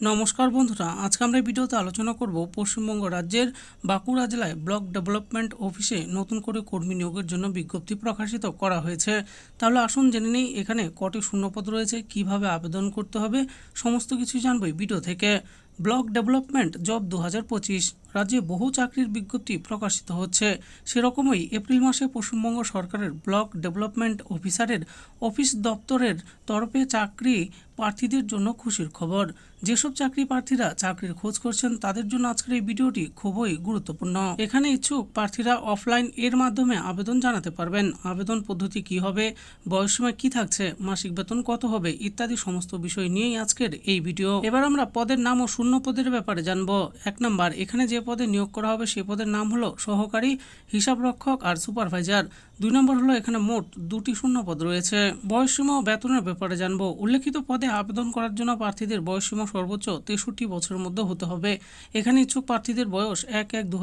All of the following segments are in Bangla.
নমস্কার বন্ধুরা, আজকে আমরা এই ভিডিওতে আলোচনা করব পশ্চিমবঙ্গ রাজ্যের বাঁকুড়া জেলায় ব্লক ডেভেলপমেন্ট অফিসে নতুন করে কর্মী নিয়োগের জন্য বিজ্ঞপ্তি প্রকাশিত করা হয়েছে। তাহলে আসুন জেনে নিই, এখানে কটি শূন্যপদ রয়েছে, কীভাবে আবেদন করতে হবে, সমস্ত কিছু জানব ভিডিও থেকে। ব্লক ডেভেলপমেন্ট জব দু হাজার পঁচিশ রাজ্যে বহু চাকরির বিজ্ঞপ্তি প্রকাশিত হচ্ছে। সেরকমই এপ্রিল মাসে পশ্চিমবঙ্গ সরকারের ব্লক ডেভেলপমেন্ট অফিসারের অফিস দপ্তরের তরফে চাকরি প্রার্থীদের জন্য খুশির খবর। যেসব চাকরি প্রার্থীরা চাকরির খোঁজ করছেন, তাদের জন্য আজকের এই ভিডিওটি খুবই গুরুত্বপূর্ণ। এখানে ইচ্ছুক প্রার্থীরা অফলাইন এর মাধ্যমে আবেদন জানাতে পারবেন। আবেদন পদ্ধতি কি হবে বয়সসীমা কি থাকছে, মাসিক বেতন কত হবে, ইত্যাদি সমস্ত বিষয় নিয়েই আজকের এই ভিডিও। এবার আমরা পদের নাম ও শূন্য পদের ব্যাপারে জানব। এক নাম্বার, এখানে যে পদে নিয়োগ করা হবে সেই পদের নাম হলো সহকারী হিসাবরক্ষক আর সুপারভাইজার। দুই নম্বর হলো এখানে মোট দুটি শূন্য পদ রয়েছে। বয়সসীমা ও বেতনের ব্যাপারে জানব। উল্লেখিত পদে আবেদন করার জন্য প্রার্থীদের বয়সসীমা সর্বোচ্চ তেষট্টি বছরের মধ্যে হতে হবে। এখানে ইচ্ছুক প্রার্থীদের বয়স এক এক দু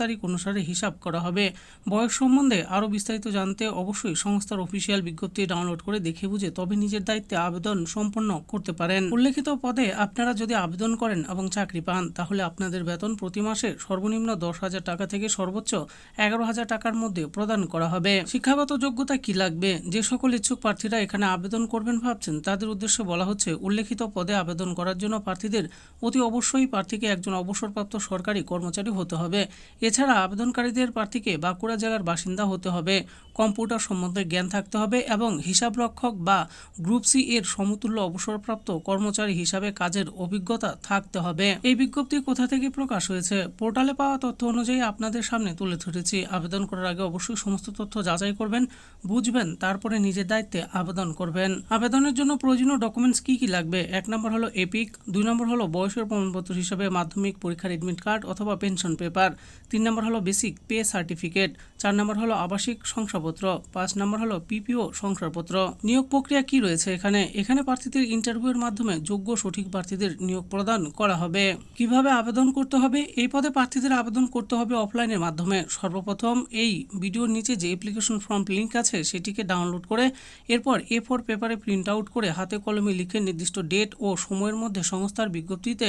তারিখ অনুসারে হিসাব করা হবে। বয়স সম্বন্ধে আরও বিস্তারিত জানতে অবশ্যই সংস্থার অফিসিয়াল বিজ্ঞপ্তি ডাউনলোড করে দেখে বুঝে তবে নিজের দায়িত্বে আবেদন সম্পন্ন করতে পারেন। উল্লেখিত পদে আপনারা যদি আবেদন করেন এবং চাকরি পান, তাহলে আপনাদের বেতন প্রতি মাসে সর্বনিম্ন দশ হাজার টাকা থেকে সর্বোচ্চ এগারো হাজার টাকার মধ্যে প্রদান করা হবে। শিক্ষাগত যোগ্যতা কি লাগবে? যে সকল ইচ্ছুক প্রার্থীরা এখানে আবেদন করবেন ভাবছেন, তাদের উদ্দেশ্যে বলা হচ্ছে, উল্লেখিত পদে আবেদন করার জন্য প্রার্থীদের অতি অবশ্যই প্রার্থীকে একজন অবসরপ্রাপ্ত সরকারি কর্মচারী হতে হবে। এছাড়া আবেদনকারীদের প্রার্থীকে বাঁকুড়া জেলার বাসিন্দা হতে হবে। কম্পিউটার সম্বন্ধে জ্ঞান থাকতে হবে এবং হিসাবরক্ষক বা গ্রুপ সি এর সমতুল্য অবসরপ্রাপ্ত কর্মচারী হিসাবে কাজের অভিজ্ঞতা থাকতে হবে। এই বিজ্ঞপ্তি কোথা থেকে প্রকাশ হয়েছে? পোর্টালে পাওয়া তথ্য অনুযায়ী আপনাদের সামনে তুলে ধরেছি। আবেদন করার আগে অবশ্যই সমস্ত তথ্য যাচাই করবেন, বুঝবেন, তারপরে নিজের দায়িত্বে আবেদন করবেন। আবেদনের জন্য প্রয়োজনীয় ডকুমেন্টস কি কি লাগবে? এক নম্বর হলো এপিক, দুই নম্বর হলো বয়সের প্রমাণপত্র হিসাবে মাধ্যমিক পরীক্ষার এডমিট কার্ড অথবা পেনশন পেপার, তিন নম্বর হলো বেসিক পে সার্টিফিকেট চার নম্বর হলো আবাসিক শংসাপত্র, পাঁচ নম্বর হলো পিপিও শংসাপত্র। নিয়োগ প্রক্রিয়া কি রয়েছে এখানে? এখানে প্রার্থীদের ইন্টারভিউয়ের মাধ্যমে যোগ্য সঠিক প্রার্থীদের নিয়োগ প্রদান করা হবে। কীভাবে আবেদন করতে হবে? এই পদে প্রার্থীদের আবেদন করতে হবে অফলাইনের মাধ্যমে। সর্বপ্রথম এই ভিডিওর নিচে যে অ্যাপ্লিকেশন ফর্ম লিঙ্ক আছে, সেটিকে ডাউনলোড করে এরপর এ ফোর পেপারে প্রিন্ট আউট করে হাতে কলমে লিখে নির্দিষ্ট ডেট ও সময়ের মধ্যে সংস্থার বিজ্ঞপ্তিতে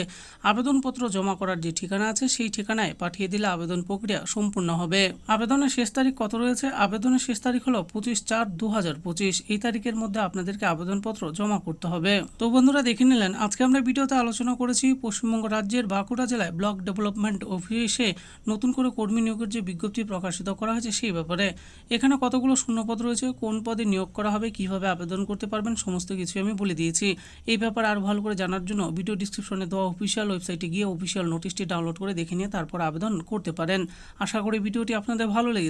আবেদনপত্র জমা করার যে ঠিকানা আছে, সেই ঠিকানায় পাঠিয়ে দিলে আবেদন প্রক্রিয়া সম্পূর্ণ হবে। আবেদনের শেষ তারিখ কত রয়েছে? আবেদনের শেষ তারিখ হলো পঁচিশ চার দু এই তারিখের মধ্যে আপনাদেরকে আবেদনপত্র জমা করতে হবে। তো বন্ধুরা, দেখে নিলেন, আজকে আমরা ভিডিওতে আলোচনা করেছি পশ্চিমবঙ্গ রাজ্যের বাঁকুড়া জেলায় ব্লক ডেভেলপমেন্ট অফিসে নতুন করে কর্মী নিয়োগের যে বিজ্ঞপ্তি প্রকাশিত করা হয়েছে সেই ব্যাপারে। এখানে কতগুলো শূন্যপদ রয়েছে, কোন পদে নিয়োগ করা হবে, কীভাবে আবেদন করতে পারবেন, সমস্ত কিছু আমি বলে দিয়েছি। এই ব্যাপারে আরও ভালো করে জানার জন্য ভিডিও ডিসক্রিপশনে দেওয়া অফিসিয়াল ওয়েবসাইটে গিয়ে অফিসিয়াল নোটিশটি ডাউনলোড করে দেখে নিয়ে তারপর আবেদন করতে পারেন। আশা করি ভিডিওটি আপনাদের ভালো লেগেছে।